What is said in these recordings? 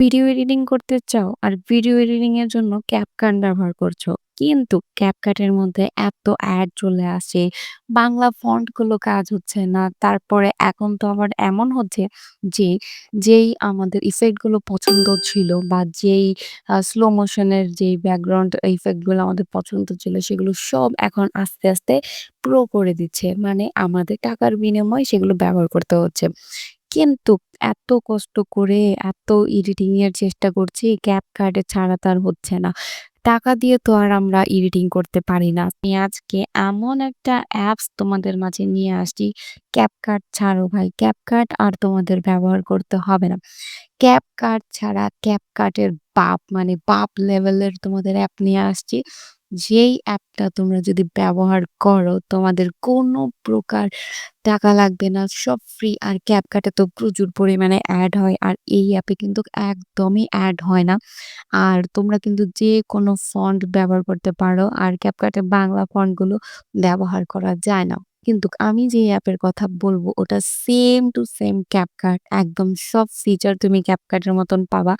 Video editing করতে চাও আর video editing এর জন্য ক্যাপকাট ব্যবহার করছ। কিন্তু ক্যাপকাট এর মধ্যে এত অ্যাড চলে আসে, বাংলা ফন্টগুলো কাজ হচ্ছে না। তারপরে এখন তো আবার এমন হচ্ছে যে, যেই আমাদের ইফেক্টগুলো পছন্দ ছিল বা যেই স্লো মোশনের যেই ব্যাকগ্রাউন্ড ইফেক্টগুলো আমাদের পছন্দ ছিল সেগুলো সব এখন আস্তে, আস্তে প্রো করে দিচ্ছে। মানে আমাদের টাকার বিনিময়ে সেগুলো ব্যবহার করতে হচ্ছে। কিন্তু এত কষ্ট করে, এত এডিটিং এর চেষ্টা করছি CapCut এ ছাড়া তো আর হচ্ছে না। টাকা দিয়ে তো আর আমরা এডিটিং করতে পারি না। আজকে এমন একটা অ্যাপস তোমাদের মাঝে নিয়ে আসছি। ক্যাপ কার্ড ছাড়ো ভাই। ক্যাপ কার্ড আর তোমাদের ব্যবহার করতে হবে না। ক্যাপ কার্ড ছাড়া CapCut কার্ডের বাপ মানে বাপ লেভেলের তোমাদের অ্যাপ নিয়ে আসছি। যেই অ্যাপটা তোমরা যদি ব্যবহার করো, তোমাদের কোনো প্রকার টাকা লাগবে না। সব ফ্রি আর ক্যাপকাটে তো প্রচুর পরিমাণে অ্যাড হয়। আর এই অ্যাপে কিন্তু একদমই অ্যাড হয় না। আর তোমরা কিন্তু যে কোনো ফন্ট ব্যবহার করতে পারো। আর ক্যাপকাটে বাংলা ফন্ডগুলো ব্যবহার করা যায় না। কিন্তু আমি যে অ্যাপের কথা বলব, ওটা সেম টু সেম CapCut, একদম সব ফিচার তুমি এর মতন পাবা।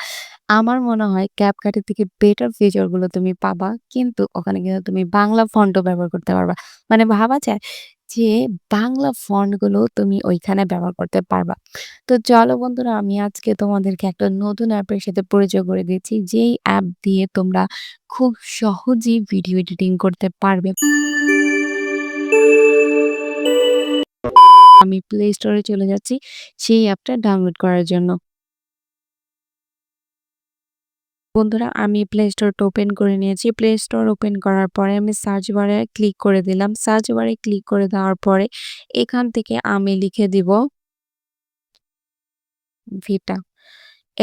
আমার মনে হয় এর থেকে বেটার ফিচারগুলো তুমি পাবা। কিন্তু ওখানে কিন্তু তুমি বাংলা ফন্টও ব্যবহার করতে পারবা। মানে ভাবা যায় যে বাংলা ফন্টগুলো তুমি ওইখানে ব্যবহার করতে পারবা। তো চলো বন্ধুরা, আমি আজকে তোমাদেরকে একটা নতুন অ্যাপের সাথে পরিচয় করে দিচ্ছি। যেই অ্যাপ দিয়ে তোমরা খুব সহজেই ভিডিও এডিটিং করতে পারবে। আমি প্লে স্টোরে চলে যাচ্ছি সেই অ্যাপটা ডাউনলোড করার জন্য। বন্ধুরা, আমি প্লে স্টোরটা ওপেন করে নিয়েছি। প্লে স্টোর ওপেন করার পরে আমি সার্চ বারে ক্লিক করে দিলাম। সার্চ বারে ক্লিক করে দেওয়ার পরে এখান থেকে আমি লিখে দিব ভিটা।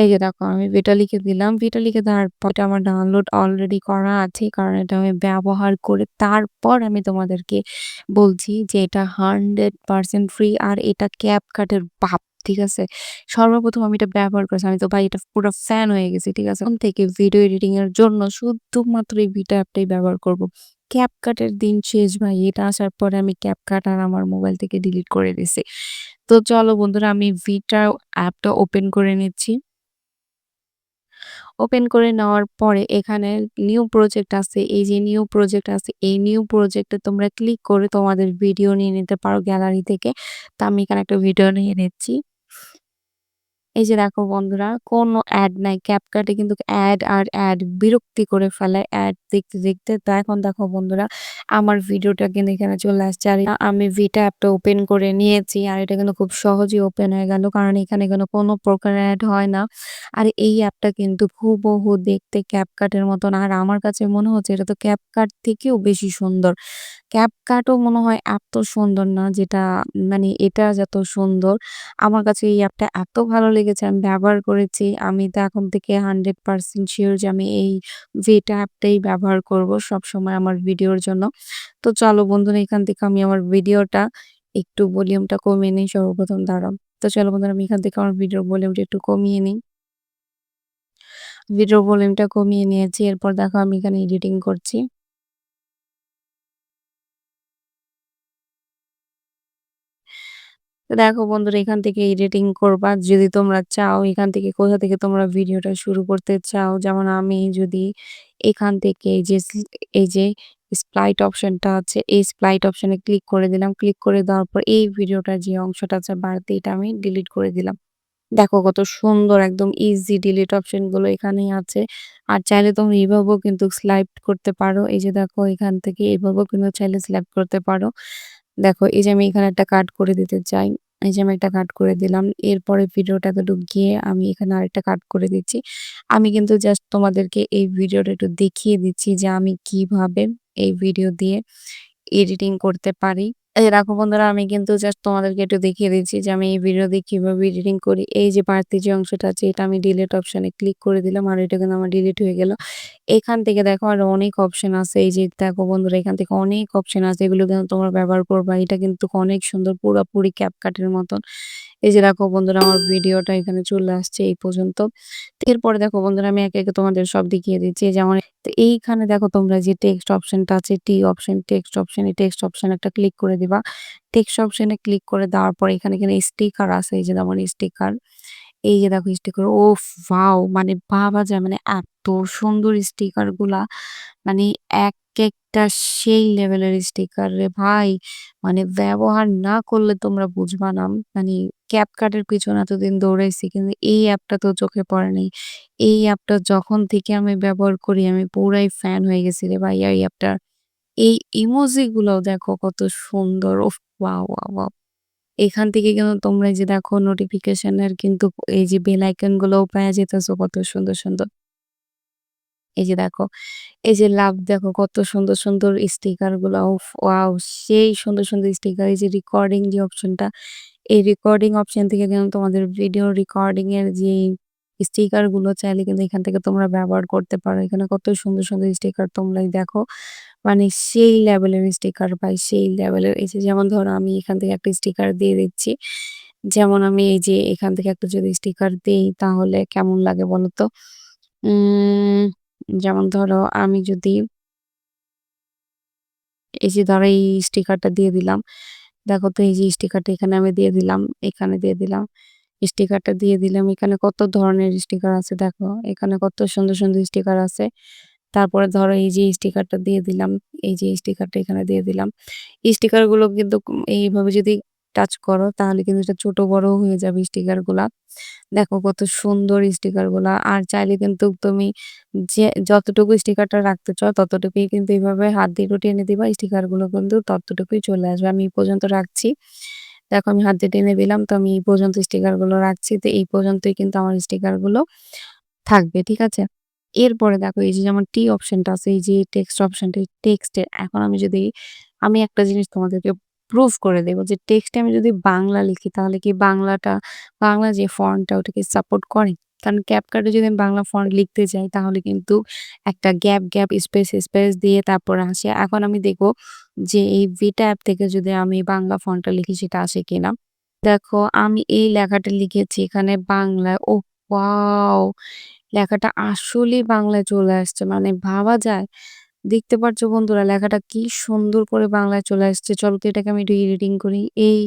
এই যে দেখো আমি ভিটা লিখে দিলাম। ভিটা লিখে দেওয়ার পর আমার ডাউনলোড অলরেডি করা আছে। কারণ এটা আমি ব্যবহার করে তারপর আমি তোমাদেরকে বলছি যে এটা 100% ফ্রি আর এটা CapCut কাটের বাপ। ঠিক আছে? সর্বপ্রথম আমি এটা ব্যবহার করেছি। আমি তো ভাই এটা পুরো ফ্যান হয়ে গেছি। ঠিক আছে? এখন থেকে ভিডিও এডিটিং এর জন্য শুধুমাত্র এই ভিটা অ্যাপটাই ব্যবহার করব। এর দিন শেষ ভাই। এটা আসার পরে আমি CapCut আর আমার মোবাইল থেকে ডিলিট করে দিছি। তো চলো বন্ধুরা, আমি ভিটা অ্যাপটা ওপেন করে নিচ্ছি। ওপেন করে নেওয়ার পরে এখানে নিউ প্রজেক্ট আছে। এই যে নিউ প্রজেক্ট আছে, এই নিউ প্রজেক্টে তোমরা ক্লিক করে তোমাদের ভিডিও নিয়ে নিতে পারো গ্যালারি থেকে। তা আমি এখানে একটা ভিডিও নিয়ে নিচ্ছি। এই যে দেখো বন্ধুরা কোনো অ্যাড নাই। এ কিন্তু অ্যাড আর অ্যাড বিরক্তি করে ফেলে অ্যাড দেখতে, দেখতে। তো এখন দেখো বন্ধুরা আমার ভিডিওটা কিন্তু এখানে চলে আসছে। আর আমি ভিটা অ্যাপটা ওপেন করে নিয়েছি। আর এটা কিন্তু খুব সহজেই ওপেন হয়ে গেল। কারণ এখানে কিন্তু কোনো প্রকার অ্যাড হয় না। আর এই অ্যাপটা কিন্তু হুবহু দেখতে এর মতন। আর আমার কাছে মনে হচ্ছে এটা তো CapCut থেকেও বেশি সুন্দর। CapCut কাটও মনে হয় এত সুন্দর না যেটা মানে এটা যত সুন্দর। আমার কাছে এই অ্যাপটা এত ভালো লেগেছে, আমি ব্যবহার করেছি। আমি তো এখন থেকে 100% শিওর যে আমি এই ভিটা অ্যাপটাই ব্যবহার করব সবসময় আমার ভিডিওর জন্য। তো চলো বন্ধুরা, এখান থেকে আমি আমার ভিডিওটা একটু ভলিউমটা কমিয়ে নিই, সর্বপ্রথম দাঁড়াও। তো চলো বন্ধুরা, আমি এখান থেকে আমার ভিডিওর ভলিউমটা একটু কমিয়ে নিই। ভিডিওর ভলিউমটা কমিয়ে নিয়েছি। এরপর দেখো আমি এখানে এডিটিং করছি। তো দেখো বন্ধুরা, এখান থেকে এডিটিং করবা। যদি তোমরা চাও, এখান থেকে কোথা থেকে তোমরা ভিডিওটা শুরু করতে চাও। যেমন আমি যদি এখান থেকে এই যে এই যে স্প্লাইট অপশনটা আছে, এই স্প্লাইট অপশনে ক্লিক করে দিলাম। ক্লিক করে দেওয়ার পর এই ভিডিওটার যে অংশটা আছে বাড়তি, এটা আমি ডিলিট করে দিলাম। দেখো কত সুন্দর, একদম ইজি ডিলিট অপশনগুলো এখানেই আছে। আর চাইলে তোমরা এভাবেও কিন্তু স্লাইড করতে পারো। এই যে দেখো, এখান থেকে এভাবেও কিন্তু চাইলে সিলেক্ট করতে পারো। দেখো, এই যে আমি এখানে একটা কাট করে দিতে চাই। এই যে আমি একটা কাট করে দিলাম। এরপরে ভিডিওটাকে গিয়ে আমি এখানে আরেকটা কাট করে দিচ্ছি। আমি কিন্তু জাস্ট তোমাদেরকে এই ভিডিওটা একটু দেখিয়ে দিচ্ছি যে আমি কীভাবে এই ভিডিও দিয়ে এডিটিং করতে পারি। এই রাখো বন্ধুরা, আমি কিন্তু জাস্ট তোমাদেরকে একটু দেখিয়ে দিচ্ছি যে আমি এই ভিডিও দিয়ে কীভাবে এডিটিং করি। এই যে বাড়তি যে অংশটা আছে, এটা আমি ডিলিট অপশানে ক্লিক করে দিলাম আর এটা কিন্তু আমার ডিলিট হয়ে গেল। এখান থেকে দেখো আর অনেক অপশান আছে। এই যে দেখো বন্ধুরা, এখান থেকে অনেক অপশান আছে। এগুলো কিন্তু তোমরা ব্যবহার করবা। এটা কিন্তু অনেক সুন্দর পুরোপুরি ক্যাপকাটের মতন। এই যে দেখো বন্ধুরা আমার ভিডিওটা এখানে চলে আসছে এই পর্যন্ত। এরপরে দেখো বন্ধুরা আমি একে, একে তোমাদের সব দেখিয়ে দিচ্ছি। যেমন তো এইখানে দেখো তোমরা যে টেক্সট অপশনটা আছে টি অপশন, টেক্সট অপশন এই টেক্সট অপশন একটা ক্লিক করে দিবা। টেক্সট অপশনে ক্লিক করে দেওয়ার পর এখানে, এখানে স্টিকার আছে এই যে যেমন স্টিকার। এই যে দেখো স্টিকার ওফ ওয়াও! মানে ভাবা যায় মানে এত সুন্দর স্টিকারগুলা মানে এক একটা সেই লেভেলের স্টিকার রে ভাই। মানে ব্যবহার না করলে তোমরা বুঝবা না। মানে এর পিছনে এতদিন দৌড়াইছি কিন্তু এই অ্যাপটা তো চোখে পড়ে নাই। এই অ্যাপটা যখন থেকে আমি ব্যবহার করি আমি পুরাই ফ্যান হয়ে গেছি রে ভাই এই অ্যাপটার। এই ইমোজি গুলাও দেখো কত সুন্দর। Wow, wow, wow! এখান থেকে কিন্তু তোমরা যে দেখো নোটিফিকেশনের কিন্তু এই যে বেল আইকন গুলোও পাওয়া যেতেছো কত সুন্দর, সুন্দর। এই যে দেখো, এই যে লাভ দেখো কত সুন্দর, সুন্দর স্টিকারগুলো! ওয়াও! সেই সুন্দর, সুন্দর স্টিকার। এই যে রেকর্ডিং যে অপশনটা, এই রেকর্ডিং অপশন থেকে কিন্তু তোমাদের ভিডিও রেকর্ডিং এর যে স্টিকারগুলো চাইলে কিন্তু এখান থেকে তোমরা ব্যবহার করতে পারো। এখানে কত সুন্দর, সুন্দর স্টিকার তোমরাই দেখো। মানে সেই লেভেলের স্টিকার ভাই, সেই লেভেলের। এই যে যেমন ধরো আমি এখান থেকে একটা স্টিকার দিয়ে দিচ্ছি। যেমন আমি এই যে এখান থেকে একটা যদি স্টিকার দেই তাহলে কেমন লাগে বলো তো? উম যেমন ধরো আমি যদি এই যে ধরো এই স্টিকারটা দিয়ে দিলাম। দেখো তো এই যে স্টিকারটা এখানে আমি দিয়ে দিলাম, এখানে দিয়ে দিলাম। স্টিকারটা দিয়ে দিলাম। এখানে কত ধরনের স্টিকার আছে দেখো। এখানে কত সুন্দর, সুন্দর স্টিকার আছে। তারপরে ধরো এই যে স্টিকারটা দিয়ে দিলাম। এই যে স্টিকারটা এখানে দিয়ে দিলাম। স্টিকারগুলো কিন্তু এইভাবে যদি টাচ করো তাহলে কিন্তু এটা ছোট বড় হয়ে যাবে স্টিকারগুলা। দেখো কত সুন্দর স্টিকারগুলা। আর চাইলে কিন্তু তুমি যে যতটুকু স্টিকারটা রাখতে চাও ততটুকুই কিন্তু এইভাবে হাত দিয়ে টেনে দিবা। স্টিকারগুলো কিন্তু ততটুকুই চলে আসবে। আমি এই পর্যন্ত রাখছি। দেখো আমি হাত দিয়ে টেনে দিলাম। তো আমি এই পর্যন্ত স্টিকারগুলো রাখছি। তো এই পর্যন্তই কিন্তু আমার স্টিকারগুলো থাকবে। ঠিক আছে? এরপরে দেখো এই যে যেমন টি অপশনটা আছে, এই যে টেক্সট অপশনটা, এই টেক্সটের এখন আমি যদি আমি একটা জিনিস তোমাদেরকে প্রুফ করে দেবো যে টেক্সটে আমি যদি বাংলা লিখি তাহলে কি বাংলাটা বাংলা যে ফন্টটা ওটাকে সাপোর্ট করে? কারণ এ যদি আমি বাংলা ফন্ট লিখতে যাই তাহলে কিন্তু একটা গ্যাপ, গ্যাপ, স্পেস, স্পেস দিয়ে তারপরে আসে। এখন আমি দেখব যে এই ভিটা অ্যাপ থেকে যদি আমি বাংলা ফন্টটা লিখি সেটা আসে কিনা। দেখো আমি এই লেখাটা লিখেছি এখানে বাংলায়। Oh wow! লেখাটা আসলেই বাংলায় চলে আসছে। মানে ভাবা যায়? দেখতে পারছ বন্ধুরা লেখাটা কি সুন্দর করে বাংলায় চলে আসছে। চলো তো এটাকে আমি একটু এডিটিং করি। এই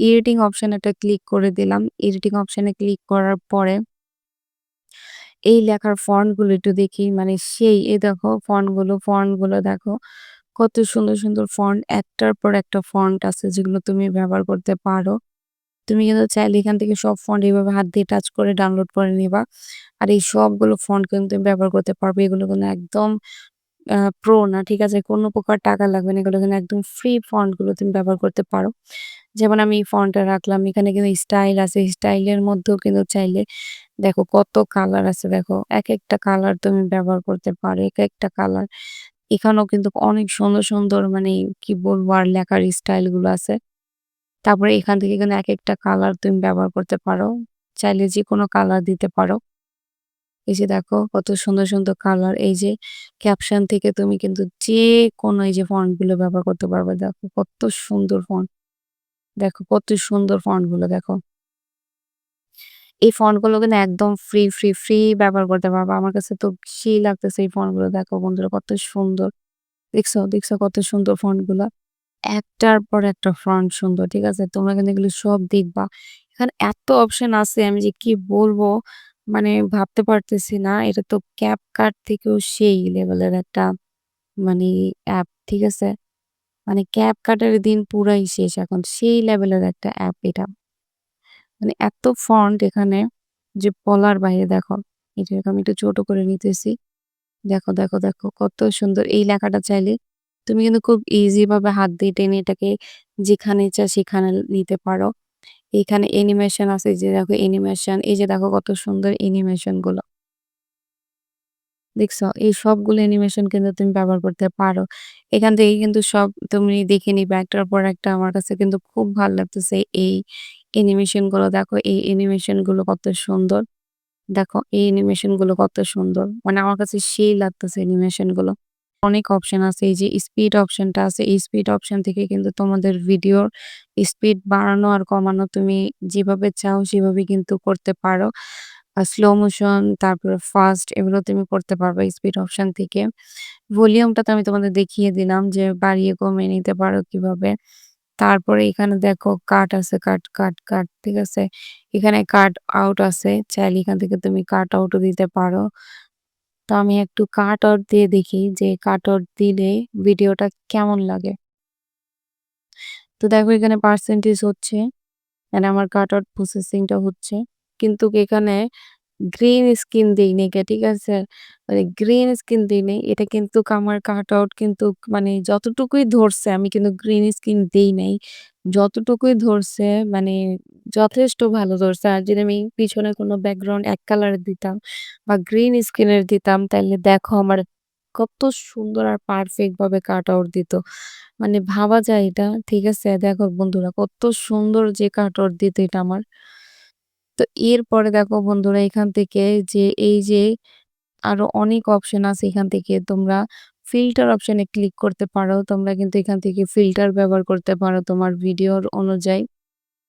এডিটিং অপশন ক্লিক করে দিলাম। এডিটিং অপশনে ক্লিক করার পরে এই লেখার ফন্টগুলো একটু দেখি মানে সেই এ দেখো ফন্টগুলো গুলো, ফন্টগুলো দেখো। কত সুন্দর, সুন্দর ফন্ট একটার পর একটা ফন্ট আছে যেগুলো তুমি ব্যবহার করতে পারো। তুমি কিন্তু চাইলে এখান থেকে সব ফন্ট এইভাবে হাত দিয়ে টাচ করে ডাউনলোড করে নিবা। আর এই সবগুলো ফন্ট কিন্তু তুমি ব্যবহার করতে পারবে। এগুলো কিন্তু একদম প্রো না। ঠিক আছে? কোনো প্রকার টাকা লাগবে না। এগুলো কিন্তু একদম ফ্রি ফন্টগুলো তুমি ব্যবহার করতে পারো। যেমন আমি এই ফন্টটা রাখলাম। এখানে কিন্তু স্টাইল আছে। স্টাইলের মধ্যেও কিন্তু চাইলে দেখো কত কালার আছে দেখো। এক একটা কালার তুমি ব্যবহার করতে পারো। এক একটা কালার। এখানেও কিন্তু অনেক সুন্দর, সুন্দর মানে কি বলব আর লেখার স্টাইলগুলো আছে। তারপরে এখান থেকে কিন্তু এক একটা কালার তুমি ব্যবহার করতে পারো। চাইলে যেকোনো কালার দিতে পারো। এই যে দেখো কত সুন্দর, সুন্দর কালার। এই যে ক্যাপশন থেকে তুমি কিন্তু যেকোনো এই যে ফন্টগুলো ব্যবহার করতে পারবে। দেখো কত সুন্দর ফন্ট। দেখো কত সুন্দর ফন্টগুলো দেখো। এই ফন্টগুলো কিন্তু একদম ফ্রি, ফ্রি, ফ্রি ব্যবহার করতে পারবা। আমার কাছে তো সেই লাগতেছে এই ফন্টগুলো দেখো বন্ধুরা কত সুন্দর। দেখছ? দেখছ কত সুন্দর ফন্টগুলা? একটার পর একটা ফন্ট সুন্দর। ঠিক আছে? তোমরা কিন্তু এগুলো সব দেখবা। এখানে এত অপশন আছে আমি যে কি বলব মানে ভাবতে পারতেছি না। এটা তো CapCut থেকেও সেই লেভেলের একটা মানে অ্যাপ। ঠিক আছে? মানে CapCut এর দিন পুরাই শেষ এখন। সেই লেভেলের একটা অ্যাপ এটা। মানে এত ফন্ট এখানে যে বলার বাইরে দেখো। এই আমি একটু ছোট করে নিতেছি। দেখো, দেখো, দেখো কত সুন্দর। এই লেখাটা চাইলে তুমি কিন্তু খুব ইজি ভাবে হাত দিয়ে টেনে এটাকে যেখানে ইচ্ছা সেখানে নিতে পারো। এখানে অ্যানিমেশন আছে যে দেখো অ্যানিমেশন। এই যে দেখো কত সুন্দর অ্যানিমেশনগুলো। দেখছ? এই সবগুলো অ্যানিমেশন কিন্তু তুমি ব্যবহার করতে পারো। এখান থেকে কিন্তু সব তুমি দেখে নিবা, একটার পর একটা। আমার কাছে কিন্তু খুব ভালো লাগতেছে এই অ্যানিমেশনগুলো। দেখো, এই অ্যানিমেশনগুলো কত সুন্দর। দেখো, এই অ্যানিমেশনগুলো কত সুন্দর। মানে আমার কাছে সেই লাগতেছে অ্যানিমেশনগুলো। অনেক অপশন আছে। এই যে স্পিড অপশনটা আছে। এই স্পিড অপশন থেকে কিন্তু তোমাদের ভিডিওর স্পিড বাড়ানো আর কমানো তুমি যেভাবে চাও সেভাবে কিন্তু করতে পারো। স্লো মোশন তারপরে ফাস্ট এগুলো তুমি করতে পারবে স্পিড অপশন থেকে। ভলিউমটা তো আমি তোমাদের দেখিয়ে দিলাম যে বাড়িয়ে কমিয়ে নিতে পারো কীভাবে। তারপরে এখানে দেখো কাট আছে কাট, কাট, কাট। ঠিক আছে? এখানে কাট আউট আছে। চাইলে এখান থেকে তুমি কাট আউটও দিতে পারো। তো আমি একটু কাট আউট দিয়ে দেখি যে কাট আউট দিলে ভিডিওটা কেমন লাগে। তো দেখো এখানে পার্সেন্টেজ হচ্ছে। মানে আমার কাট আউট প্রসেসিংটা হচ্ছে। কিন্তু এখানে গ্রিন স্ক্রিন দেই নাই ঠিক আছে? মানে গ্রিন স্ক্রিন দেই নাই। এটা কিন্তু আমার কাট আউট কিন্তু মানে যতটুকুই ধরছে আমি কিন্তু গ্রিন স্ক্রিন দেই নাই। যতটুকুই ধরছে মানে যথেষ্ট ভালো ধরছে। আর যদি আমি পিছনে কোনো ব্যাকগ্রাউন্ড এক কালারের দিতাম বা গ্রিন স্ক্রিনের দিতাম তাইলে দেখো আমার কত সুন্দর আর পারফেক্ট ভাবে কাট আউট দিত। মানে ভাবা যায় এটা, ঠিক আছে? দেখো বন্ধুরা কত সুন্দর যে কাট আউট দিত এটা আমার। তো এরপরে দেখো বন্ধুরা এখান থেকে যে এই যে আরও অনেক অপশন আছে এখান থেকে তোমরা ফিল্টার অপশনে ক্লিক করতে পারো। তোমরা কিন্তু এখান থেকে ফিল্টার ব্যবহার করতে পারো তোমার ভিডিওর অনুযায়ী।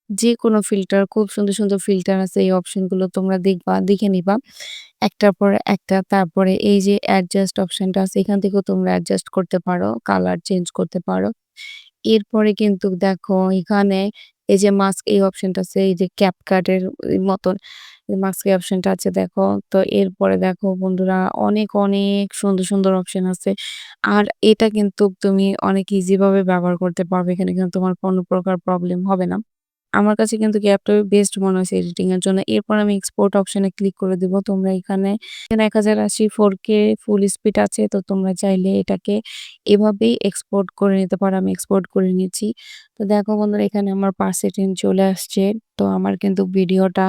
যেকোনো ফিল্টার খুব সুন্দর, সুন্দর ফিল্টার আছে এই অপশনগুলো তোমরা দেখবা, দেখে নিবা। একটার পর একটা তারপরে এই যে অ্যাডজাস্ট অপশনটা আছে এখান থেকেও তোমরা অ্যাডজাস্ট করতে পারো, কালার চেঞ্জ করতে পারো। এরপরে কিন্তু দেখো এখানে এই যে মাস্ক এই অপশনটা আছে এই যে ক্যাপ কাট এর মতন মাস্ক এই অপশনটা আছে দেখো। তো এরপরে দেখো বন্ধুরা অনেক, অনেক সুন্দর, সুন্দর অপশন আছে। আর এটা কিন্তু তুমি অনেক ইজি ভাবে ব্যবহার করতে পারবে। এখানে কিন্তু তোমার কোনো প্রকার প্রবলেম হবে না। আমার কাছে কিন্তু এই অ্যাপটা বেস্ট মনে হয়েছে এডিটিং এর জন্য। এরপর আমি এক্সপোর্ট অপশনে ক্লিক করে দিব। তোমরা এখানে 1080 4K ফুল স্পিড আছে। তো তোমরা চাইলে এটাকে এভাবেই এক্সপোর্ট করে নিতে পারো। আমি এক্সপোর্ট করে নিয়েছি। তো দেখো বন্ধুরা, এখানে আমার পার্সেন্টেজ চলে আসছে। তো আমার কিন্তু ভিডিওটা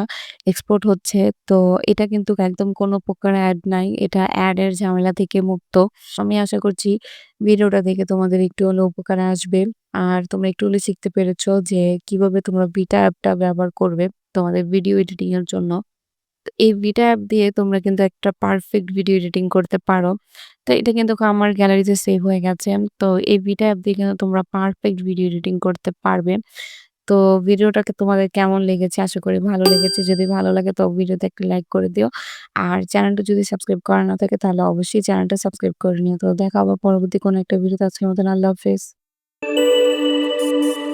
এক্সপোর্ট হচ্ছে। তো এটা কিন্তু একদম কোনো প্রকার অ্যাড নাই। এটা অ্যাড এর ঝামেলা থেকে মুক্ত। আমি আশা করছি ভিডিওটা দেখে তোমাদের একটু হলেও উপকারে আসবে। আর তোমরা একটু হলে শিখতে পেরেছ যে কীভাবে তোমরা ভিটা অ্যাপটা ব্যবহার করবে তোমাদের ভিডিও এডিটিং এর জন্য। তো এই ভিটা অ্যাপ দিয়ে তোমরা কিন্তু একটা পারফেক্ট ভিডিও এডিটিং করতে পারো। তো এটা কিন্তু আমার গ্যালারিতে সেভ হয়ে গেছে। তো এই ভিটা অ্যাপ দিয়ে কিন্তু তোমরা পারফেক্ট ভিডিও এডিটিং করতে পারবে। তো ভিডিওটাকে তোমাদের কেমন লেগেছে? আশা করি ভালো লেগেছে। যদি ভালো লাগে তো ভিডিওতে একটা লাইক করে দিও। আর চ্যানেলটা যদি সাবস্ক্রাইব করা না থাকে তাহলে অবশ্যই চ্যানেলটা সাবস্ক্রাইব করে নিও। তো দেখা হবে পরবর্তী কোনো একটা ভিডিওতে। আজকের মতন আল্লাহ হাফেজ। Música